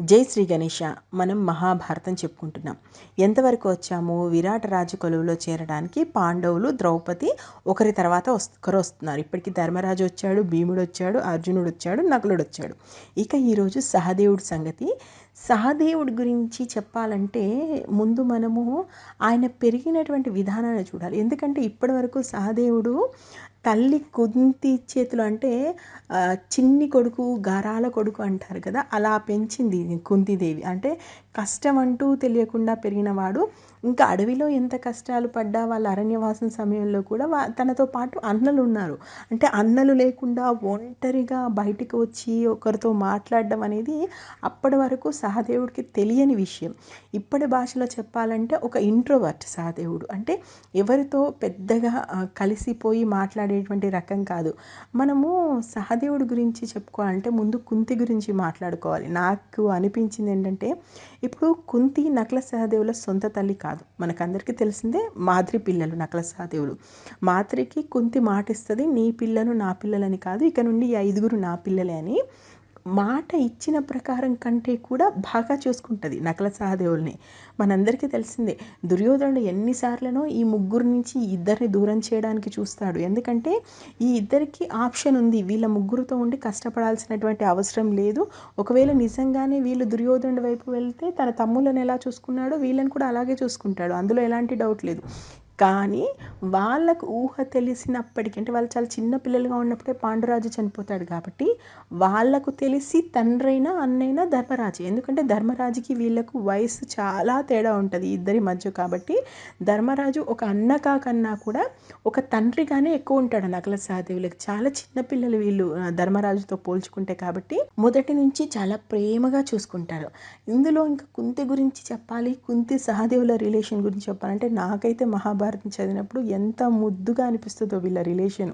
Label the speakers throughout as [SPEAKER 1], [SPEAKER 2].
[SPEAKER 1] జై శ్రీ గణేష మనం మహాభారతం చెప్పుకుంటున్నాం. ఎంతవరకు వచ్చాము? విరాట రాజు కొలువులో చేరడానికి పాండవులు ద్రౌపది ఒకరి తర్వాత ఒకరు వస్తున్నారు. ఇప్పటికి ధర్మరాజు వచ్చాడు భీముడు వచ్చాడు అర్జునుడు వచ్చాడు నకులుడు వచ్చాడు. ఇక ఈరోజు సహదేవుడి సంగతి సహదేవుడి గురించి చెప్పాలంటే ముందు మనము ఆయన పెరిగినటువంటి విధానాన్ని చూడాలి. ఎందుకంటే ఇప్పటి వరకు సహదేవుడు తల్లి కుంతి చేతులు అంటే చిన్ని కొడుకు గారాల కొడుకు అంటారు కదా అలా పెంచింది కుంతిదేవి. అంటే కష్టం అంటూ తెలియకుండా పెరిగినవాడు ఇంకా అడవిలో ఎంత కష్టాలు పడ్డా వాళ్ళ అరణ్యవాసం సమయంలో కూడా వా తనతో పాటు అన్నలు ఉన్నారు. అంటే అన్నలు లేకుండా ఒంటరిగా బయటికి వచ్చి ఒకరితో మాట్లాడడం అనేది అప్పటి వరకు సహదేవుడికి తెలియని విషయం. ఇప్పటి భాషలో చెప్పాలంటే ఒక ఇంట్రోవర్ట్ సహదేవుడు. అంటే ఎవరితో పెద్దగా కలిసిపోయి మాట్లాడేటువంటి రకం కాదు. మనము సహదేవుడి గురించి చెప్పుకోవాలంటే ముందు కుంతి గురించి మాట్లాడుకోవాలి. నాకు అనిపించింది ఏంటంటే ఇప్పుడు కుంతి నకల సహదేవుల సొంత తల్లి కాదు. మనకందరికీ తెలిసిందే మాద్రి పిల్లలు నకల సహదేవులు. మాద్రికి కుంతి మాటిస్తుంది నీ పిల్లలు నా పిల్లలని కాదు ఇక నుండి ఈ ఐదుగురు నా పిల్లలే అని మాట ఇచ్చిన ప్రకారం కంటే కూడా బాగా చూసుకుంటుంది నకల సహదేవుల్ని. మనందరికీ తెలిసిందే దుర్యోధనుడు ఎన్నిసార్లనో ఈ ముగ్గురు నుంచి ఇద్దరిని దూరం చేయడానికి చూస్తాడు. ఎందుకంటే ఈ ఇద్దరికి ఆప్షన్ ఉంది. వీళ్ళ ముగ్గురుతో ఉండి కష్టపడాల్సినటువంటి అవసరం లేదు. ఒకవేళ నిజంగానే వీళ్ళు దుర్యోధనుడి వైపు వెళ్తే తన తమ్ములను ఎలా చూసుకున్నాడో వీళ్ళని కూడా అలాగే చూసుకుంటాడు. అందులో ఎలాంటి డౌట్ లేదు. కానీ వాళ్ళకు ఊహ తెలిసినప్పటికీ అంటే వాళ్ళు చాలా చిన్న పిల్లలుగా ఉన్నప్పుడే పాండురాజు చనిపోతాడు కాబట్టి వాళ్ళకు తెలిసి తండ్రైనా అన్నైనా ధర్మరాజు. ఎందుకంటే ధర్మరాజుకి వీళ్ళకు వయసు చాలా తేడా ఉంటుంది ఇద్దరి మధ్య కాబట్టి ధర్మరాజు ఒక అన్న కాకన్నా కూడా ఒక తండ్రిగానే ఎక్కువ ఉంటాడు నకల సహదేవులకు. చాలా చిన్న పిల్లలు వీళ్ళు ధర్మరాజుతో పోల్చుకుంటే కాబట్టి మొదటి నుంచి చాలా ప్రేమగా చూసుకుంటారు. ఇందులో ఇంకా కుంతి గురించి చెప్పాలి. కుంతి సహదేవుల రిలేషన్ గురించి చెప్పాలంటే నాకైతే మహాభారతం చదివినప్పుడు ఎంత ముద్దుగా అనిపిస్తుందో వీళ్ళ రిలేషన్.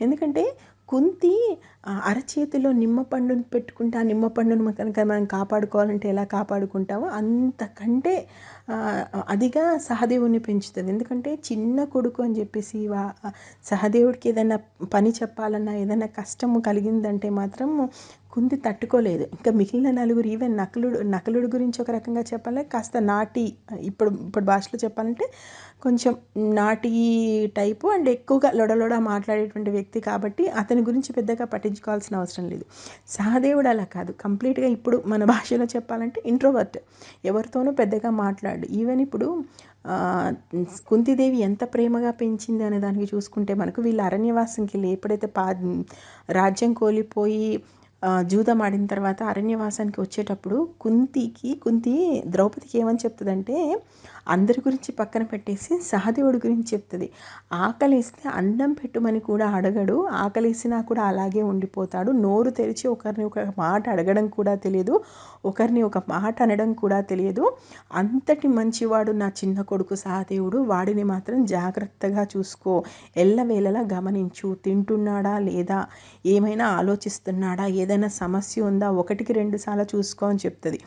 [SPEAKER 1] ఎందుకంటే కుంతి అరచేతిలో నిమ్మ పండును పెట్టుకుంటే ఆ నిమ్మ పండును కనుక మనం కాపాడుకోవాలంటే ఎలా కాపాడుకుంటామో అంతకంటే అదిగా సహదేవుని పెంచుతుంది. ఎందుకంటే చిన్న కొడుకు అని చెప్పేసి వా సహదేవుడికి ఏదైనా పని చెప్పాలన్నా ఏదైనా కష్టము కలిగిందంటే మాత్రం కుంది తట్టుకోలేదు. ఇంకా మిగిలిన నలుగురు ఈవెన్ నకులుడు నకులుడు గురించి ఒక రకంగా చెప్పాలి కాస్త నాటి ఇప్పుడు ఇప్పుడు భాషలో చెప్పాలంటే కొంచెం నాటి టైపు అండ్ ఎక్కువగా లొడలొడ మాట్లాడేటువంటి వ్యక్తి కాబట్టి అతని గురించి పెద్దగా పట్టించుకోవాల్సిన అవసరం లేదు. సహదేవుడు అలా కాదు. కంప్లీట్గా ఇప్పుడు మన భాషలో చెప్పాలంటే ఇంట్రోవర్ట్ ఎవరితోనూ పెద్దగా మాట్లాడు. ఈవెన్ ఇప్పుడు కుంతిదేవి ఎంత ప్రేమగా పెంచింది అనే దానికి చూసుకుంటే మనకు వీళ్ళు అరణ్యవాసంకి వెళ్ళి ఎప్పుడైతే పా రాజ్యం కోల్పోయి జూదం ఆడిన తర్వాత అరణ్యవాసానికి వచ్చేటప్పుడు కుంతికి కుంతి ద్రౌపదికి ఏమని చెప్తుందంటే అందరి గురించి పక్కన పెట్టేసి సహదేవుడి గురించి చెప్తుంది. ఆకలేస్తే అన్నం పెట్టుమని కూడా అడగడు. ఆకలేసినా కూడా అలాగే ఉండిపోతాడు. నోరు తెరిచి ఒకరిని ఒక మాట అడగడం కూడా తెలియదు. ఒకరిని ఒక మాట అనడం కూడా తెలియదు. అంతటి మంచివాడు నా చిన్న కొడుకు సహదేవుడు. వాడిని మాత్రం జాగ్రత్తగా చూసుకో. ఎల్లవేళలా గమనించు. తింటున్నాడా లేదా? ఏమైనా ఆలోచిస్తున్నాడా? ఏదైనా సమస్య ఉందా? ఒకటికి రెండు సార్లు చూసుకో అని చెప్తుంది.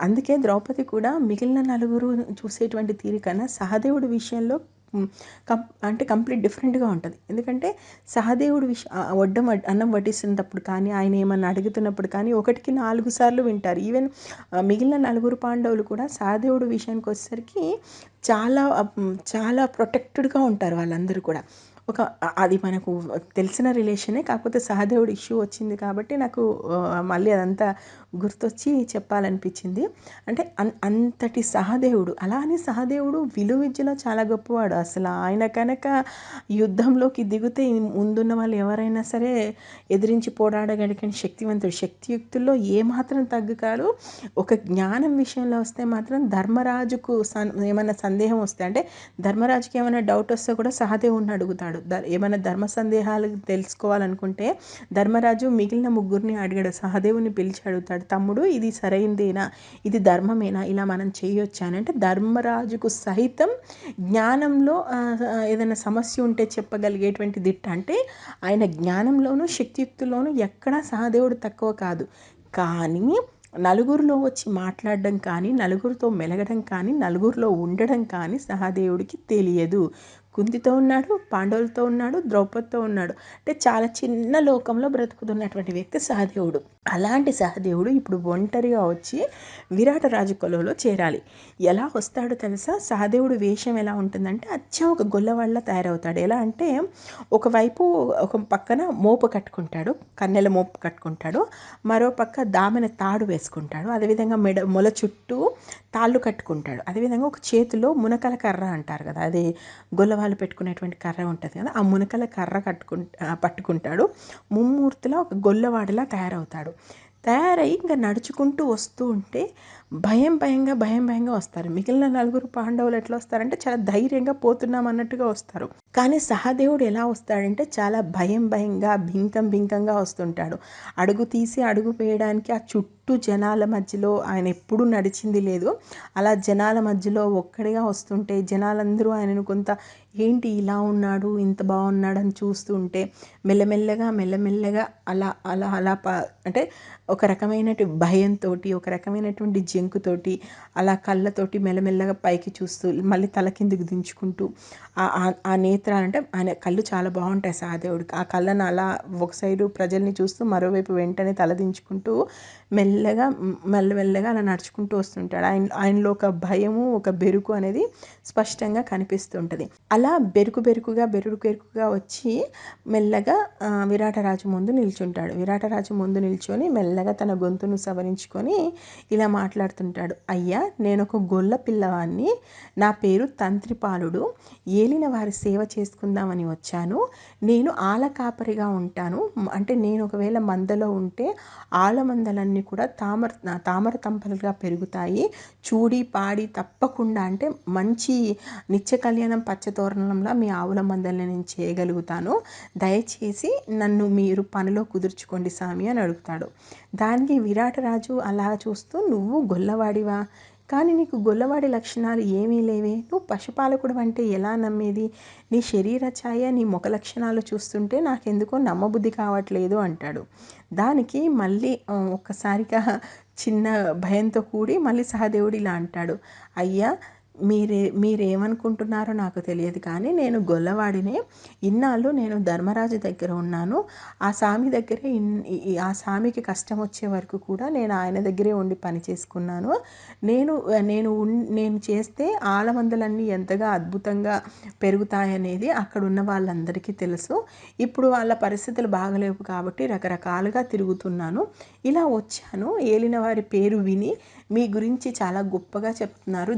[SPEAKER 1] అందుకే ద్రౌపది కూడా మిగిలిన నలుగురు చూసేటువంటి తీరికన్నా సహదేవుడి విషయంలో కం అంటే కంప్లీట్ డిఫరెంట్గా ఉంటుంది. ఎందుకంటే సహదేవుడు విష వడ్డం అన్నం వడ్డిస్తున్నప్పుడు కానీ ఆయన ఏమన్నా అడుగుతున్నప్పుడు కానీ ఒకటికి నాలుగు సార్లు వింటారు. ఈవెన్ మిగిలిన నలుగురు పాండవులు కూడా సహదేవుడు విషయానికి వచ్చేసరికి చాలా చాలా ప్రొటెక్టెడ్గా ఉంటారు వాళ్ళందరూ కూడా. ఒక అది మనకు తెలిసిన రిలేషనే కాకపోతే సహదేవుడు ఇష్యూ వచ్చింది కాబట్టి నాకు మళ్ళీ అదంతా గుర్తొచ్చి చెప్పాలనిపించింది. అంటే అన్ అంతటి సహదేవుడు. అలా అని సహదేవుడు విలువిద్యలో చాలా గొప్పవాడు. అసలు ఆయన కనుక యుద్ధంలోకి దిగితే ముందున్న వాళ్ళు ఎవరైనా సరే ఎదిరించి పోరాడగలిగిన శక్తివంతుడు. శక్తియుక్తుల్లో ఏమాత్రం తగ్గుకాడు ఒక జ్ఞానం విషయంలో వస్తే మాత్రం ధర్మరాజుకు సన్ ఏమైనా సందేహం వస్తే అంటే ధర్మరాజుకి ఏమైనా డౌట్ వస్తే కూడా సహదేవుడిని అడుగుతాడు. ఏమైనా ధర్మ సందేహాలు తెలుసుకోవాలనుకుంటే ధర్మరాజు మిగిలిన ముగ్గురిని అడిగాడు. సహదేవుని పిలిచి అడుగుతాడు. తమ్ముడు ఇది సరైందేనా? ఇది ధర్మమేనా? ఇలా మనం చేయొచ్చా అని. అంటే ధర్మరాజుకు సహితం జ్ఞానంలో ఏదైనా సమస్య ఉంటే చెప్పగలిగేటువంటి దిట్ట అంటే ఆయన జ్ఞానంలోనూ శక్తియుక్తుల్లోనూ ఎక్కడా సహదేవుడు తక్కువ కాదు. కానీ నలుగురిలో వచ్చి మాట్లాడడం కానీ నలుగురితో మెలగడం కానీ నలుగురిలో ఉండడం కానీ సహదేవుడికి తెలియదు. కుంతితో ఉన్నాడు పాండవులతో ఉన్నాడు ద్రౌపదితో ఉన్నాడు. అంటే చాలా చిన్న లోకంలో బ్రతుకుతున్నటువంటి వ్యక్తి సహదేవుడు. అలాంటి సహదేవుడు ఇప్పుడు ఒంటరిగా వచ్చి విరాట రాజు కొలువులో చేరాలి. ఎలా వస్తాడో తెలుసా? సహదేవుడు వేషం ఎలా ఉంటుందంటే అచ్చం ఒక గొల్లవాళ్ళ తయారవుతాడు. ఎలా అంటే ఒకవైపు ఒక పక్కన మోపు కట్టుకుంటాడు కన్నెల మోపు కట్టుకుంటాడు మరో పక్క దామెన తాడు వేసుకుంటాడు అదేవిధంగా మెడ మొల చుట్టూ తాళ్ళు కట్టుకుంటాడు. అదేవిధంగా ఒక చేతిలో మునకల కర్ర అంటారు కదా అది గొల్లవాళ్ళ పెట్టుకునేటువంటి కర్ర ఉంటుంది కదా ఆ మునకల కర్ర కట్టుకుంటా పట్టుకుంటాడు. ముమ్మూర్తిలో ఒక గొల్లవాడిలా తయారవుతాడు. తయారై ఇంకా నడుచుకుంటూ వస్తూ ఉంటే భయం భయంగా భయం భయంగా వస్తారు. మిగిలిన నలుగురు పాండవులు ఎట్లా వస్తారంటే చాలా ధైర్యంగా పోతున్నాం అన్నట్టుగా వస్తారు. కానీ సహదేవుడు ఎలా వస్తాడంటే చాలా భయం భయంగా భింకం భింకంగా వస్తుంటాడు. అడుగు తీసి అడుగు వేయడానికి ఆ చుట్టూ జనాల మధ్యలో ఆయన ఎప్పుడూ నడిచింది లేదు. అలా జనాల మధ్యలో ఒక్కడిగా వస్తుంటే జనాలందరూ ఆయనను కొంత ఏంటి ఇలా ఉన్నాడు ఇంత బాగున్నాడు అని చూస్తుంటే మెల్లమెల్లగా మెల్లమెల్లగా అలా అలా అలా ప అంటే ఒక రకమైనటువంటి భయంతో ఒక రకమైనటువంటి జంకుతోటి అలా కళ్ళతోటి మెల్లమెల్లగా పైకి చూస్తూ మళ్ళీ తల కిందికి దించుకుంటూ ఆ నేత్రాలు అంటే ఆయన కళ్ళు చాలా బాగుంటాయి సహదేవుడికి ఆ కళ్ళను అలా ఒక సైడు ప్రజల్ని చూస్తూ మరోవైపు వెంటనే తల దించుకుంటూ మెల్లగా మెల్లమెల్లగా అలా నడుచుకుంటూ వస్తుంటాడు. ఆయన ఆయనలో ఒక భయము ఒక బెరుకు అనేది స్పష్టంగా కనిపిస్తుంటుంది అలా బెరుకు బెరుకుగా బెరుకు బెరుకుగా వచ్చి మెల్లగా విరాటరాజు ముందు నిల్చుంటాడు. విరాటరాజు ముందు నిల్చొని మెల్లగా తన గొంతును సవరించుకొని ఇలా మాట్లాడుతుంటాడు. అయ్యా నేను ఒక గొల్ల పిల్లవాన్ని నా పేరు తంత్రిపాలుడు. ఏలిన వారి సేవ చేసుకుందామని వచ్చాను. నేను ఆల కాపరిగా ఉంటాను. అంటే నేను ఒకవేళ మందలో ఉంటే ఆల మందలన్నీ కూడా తామర తామర తంపలుగా పెరుగుతాయి. చూడి పాడి తప్పకుండా అంటే మంచి నిత్య కళ్యాణం వాతావరణంలో మీ ఆవుల మందల్ని నేను చేయగలుగుతాను. దయచేసి నన్ను మీరు పనిలో కుదుర్చుకోండి స్వామి అని అడుగుతాడు. దానికి విరాటరాజు అలా చూస్తూ నువ్వు గొల్లవాడివా? కానీ నీకు గొల్లవాడి లక్షణాలు ఏమీ లేవే. నువ్వు పశుపాలకుడు అంటే ఎలా నమ్మేది? నీ శరీర ఛాయ నీ ముఖ లక్షణాలు చూస్తుంటే నాకెందుకో నమ్మబుద్ధి కావట్లేదు అంటాడు. దానికి మళ్ళీ ఒక్కసారిగా చిన్న భయంతో కూడి మళ్ళీ సహదేవుడు ఇలా అంటాడు. అయ్యా మీరే మీరేమనుకుంటున్నారో నాకు తెలియదు కానీ నేను గొల్లవాడినే. ఇన్నాళ్ళు నేను ధర్మరాజు దగ్గర ఉన్నాను. ఆ స్వామి దగ్గరే ఆ స్వామికి కష్టం వచ్చే వరకు కూడా నేను ఆయన దగ్గరే ఉండి పని చేసుకున్నాను. నేను నేను నేను చేస్తే ఆలమందలన్నీ ఎంతగా అద్భుతంగా పెరుగుతాయనేది అక్కడ ఉన్న వాళ్ళందరికీ తెలుసు. ఇప్పుడు వాళ్ళ పరిస్థితులు బాగలేవు కాబట్టి రకరకాలుగా తిరుగుతున్నాను. ఇలా వచ్చాను. ఏలిన వారి పేరు విని మీ గురించి చాలా గొప్పగా చెప్తున్నారు.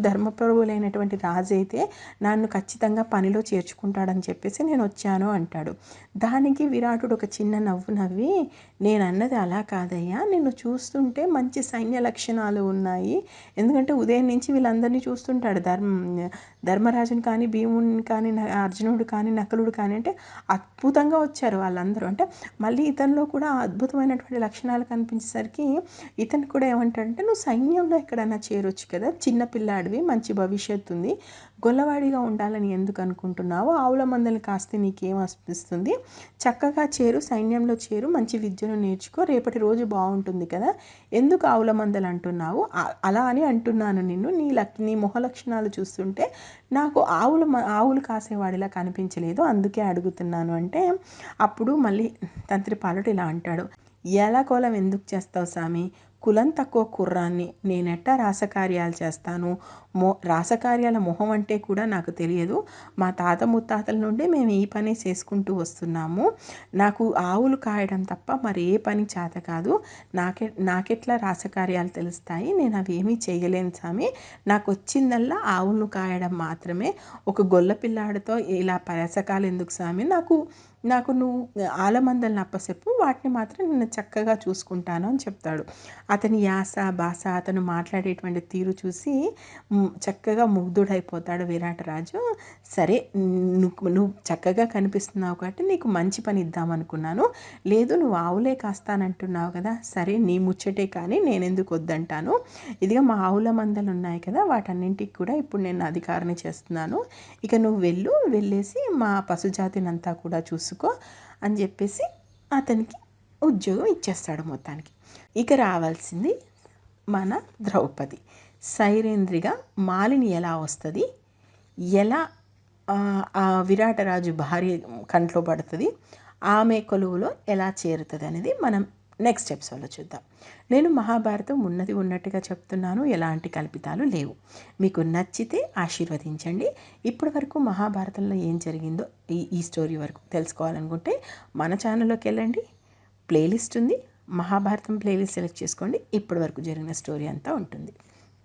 [SPEAKER 1] ధర్మప్రభువులైనటువంటి రాజు అయితే నన్ను ఖచ్చితంగా పనిలో చేర్చుకుంటాడని చెప్పేసి నేను వచ్చాను అంటాడు. దానికి విరాటుడు ఒక చిన్న నవ్వు నవ్వి నేను అన్నది అలా కాదయ్యా. నిన్ను చూస్తుంటే మంచి సైన్య లక్షణాలు ఉన్నాయి. ఎందుకంటే ఉదయం నుంచి వీళ్ళందరినీ చూస్తుంటాడు. ధర్మ ధర్మరాజుని కానీ భీముని కానీ అర్జునుడు కానీ నకులుడు కానీ అంటే అద్భుతంగా వచ్చారు వాళ్ళందరూ. అంటే మళ్ళీ ఇతనిలో కూడా అద్భుతమైనటువంటి లక్షణాలు కనిపించేసరికి ఇతను కూడా ఏమంటాడంటే నువ్వు సైన్యంలో ఎక్కడైనా చేరొచ్చు కదా. చిన్న పిల్లాడివి మంచి భవిష్యత్తు ఉంది. గొల్లవాడిగా ఉండాలని ఎందుకు అనుకుంటున్నావో ఆవుల మందలు కాస్తే నీకేం అనిపిస్తుంది? చక్కగా చేరు సైన్యంలో చేరు మంచి విద్యను నేర్చుకో రేపటి రోజు బాగుంటుంది కదా? ఎందుకు ఆవుల మందలు అంటున్నావు? అలా అని అంటున్నాను నిన్ను. నీ లక్ నీ మొహ లక్షణాలు చూస్తుంటే నాకు ఆవులు ఆవులు కాసేవాడిలా కనిపించలేదు. అందుకే అడుగుతున్నాను అంటే అప్పుడు మళ్ళీ తంత్రి పాలుడు ఇలా అంటాడు. ఎలా కోలం ఎందుకు చేస్తావు స్వామి కులం తక్కువ కుర్రాన్ని. నేనెట్టా రాసకార్యాలు చేస్తాను. మో రాసకార్యాల మొహం అంటే కూడా నాకు తెలియదు. మా తాత ముత్తాతల నుండి మేము ఈ పని చేసుకుంటూ వస్తున్నాము. నాకు ఆవులు కాయడం తప్ప మరి ఏ పని చేత కాదు. నాకె నాకెట్లా రాసకార్యాలు తెలుస్తాయి? నేను అవి ఏమీ చేయలేను స్వామి. నాకు వచ్చిందల్లా ఆవులను కాయడం మాత్రమే. ఒక గొల్ల పిల్లాడితో ఇలా పరసకాలు ఎందుకు స్వామి? నాకు నాకు నువ్వు ఆలమందలను అప్పసెప్పు. వాటిని మాత్రం నేను చక్కగా చూసుకుంటాను అని చెప్తాడు. అతని యాస భాష అతను మాట్లాడేటువంటి తీరు చూసి చక్కగా ముగ్ధుడైపోతాడు విరాటరాజు. సరే నువ్వు నువ్వు చక్కగా కనిపిస్తున్నావు కాబట్టి నీకు మంచి పని ఇద్దామనుకున్నాను. లేదు నువ్వు ఆవులే కాస్తానంటున్నావు కదా. సరే నీ ముచ్చటే కానీ నేను ఎందుకు వద్దంటాను? ఇదిగా మా ఆవుల మందలు ఉన్నాయి కదా వాటన్నింటికి కూడా ఇప్పుడు నేను అధికారిని చేస్తున్నాను. ఇక నువ్వు వెళ్ళు వెళ్ళేసి మా పశుజాతినంతా కూడా చూసుకో అని చెప్పేసి అతనికి ఉద్యోగం ఇచ్చేస్తాడు మొత్తానికి. ఇక రావాల్సింది మన ద్రౌపది. సైరేంద్రిగా మాలిని ఎలా వస్తుంది? ఎలా ఆ, ఆ విరాటరాజు భార్య కంట్లో పడుతుంది? ఆమె కొలువులో ఎలా చేరుతుంది అనేది మనం నెక్స్ట్ ఎపిసోడ్లో చూద్దాం. నేను మహాభారతం ఉన్నది ఉన్నట్టుగా చెప్తున్నాను ఎలాంటి కల్పితాలు లేవు. మీకు నచ్చితే ఆశీర్వదించండి. ఇప్పటి వరకు మహాభారతంలో ఏం జరిగిందో ఈ ఈ స్టోరీ వరకు తెలుసుకోవాలనుకుంటే మన ఛానల్లోకి వెళ్ళండి. ప్లేలిస్ట్ ఉంది. మహాభారతం ప్లేలిస్ట్ సెలెక్ట్ చేసుకోండి. ఇప్పటి వరకు జరిగిన స్టోరీ అంతా ఉంటుంది.